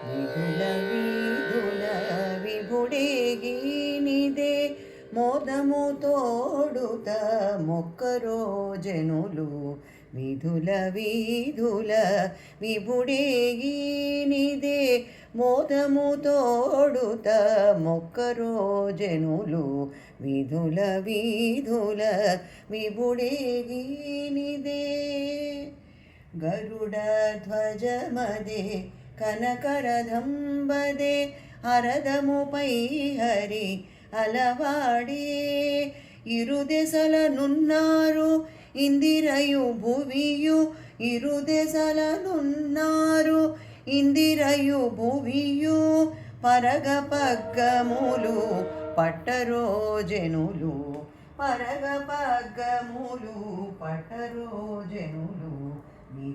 విధుల వీధుల విభుడేగినిదే మోదము తోడుత మొక్కరో జనులు విధుల వీధుల విభుడేగినిదే మోదము తోడుత మొక్కరో జనులు విధుల వీధుల విభుడేగినిదే గరుడ ధ్వజమదే కనకరథంబదే అరదముపై హరి అలవాడే. ఇరుదెసలనున్నారు ఇందిరయు భువియు ఇరుదెసలనున్నారు ఇందిరయు భువియు. పరగ పగ్గములు పట్టరో జనులు పరగ పగ్గములు పట్టరో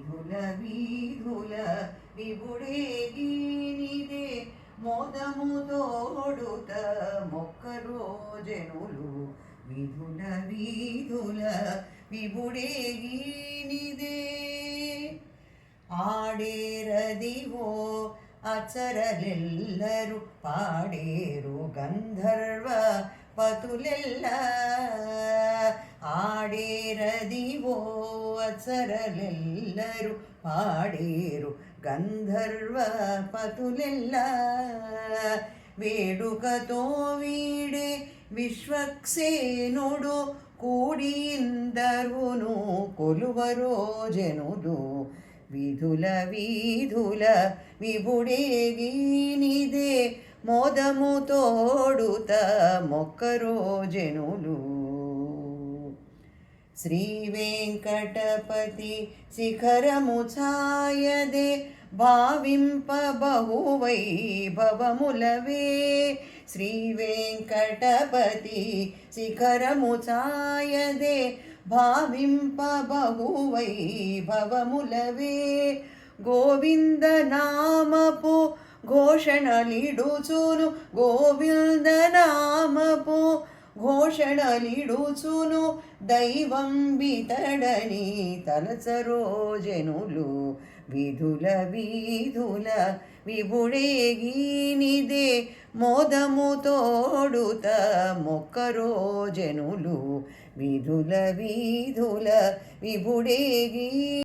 జనులు విధుల వీధుల విభుడేగినిదే మోదము తోడుత మొక్కరో జనులు విధుల వీధుల విభుడేగినిదే ఆడేరదివో అచరలెల్లరు పాడేరు గంధర్వ ಆಡೇರದಿವೋ ಅಸರಲೆಲ್ಲರೂ ಹಾಡೇರು ಗಂಧರ್ವ ಪತುಲೆಲ್ಲ. ವೇಡುಕತೋ ವೀಡೆ ವಿಶ್ವಕ್ಸೇನುಡು ಕೂಡಿಯಿಂದರುನು ಕೊಲುವರೋ ಜನುದು. ವಿಧುಲ ವಿಧುಲ ವಿಬುಡೇಗೀನಿದೆ ಮೋದಮು ತೋಡುತ ಮೊಕ್ಕರೋ ಜನುಲು. జనులు శ్రీ వెంకటపతి శిఖరము ఛాయదే భావింప బహువైభవములవే. శ్రీ వెంకటపతి శిఖరము ఛాయదే భావింప బహువైభవములవే. గోవింద నామపు ఘోషణలిడుచును గోవింద నామపు ఘోషణలిడుచును దైవం బితడని తలచరోజనులు విధుల వీధుల విభుడేగినిదే మోదము తోడుత మొక్కరోజనులు విధుల వీధుల విభుడేగి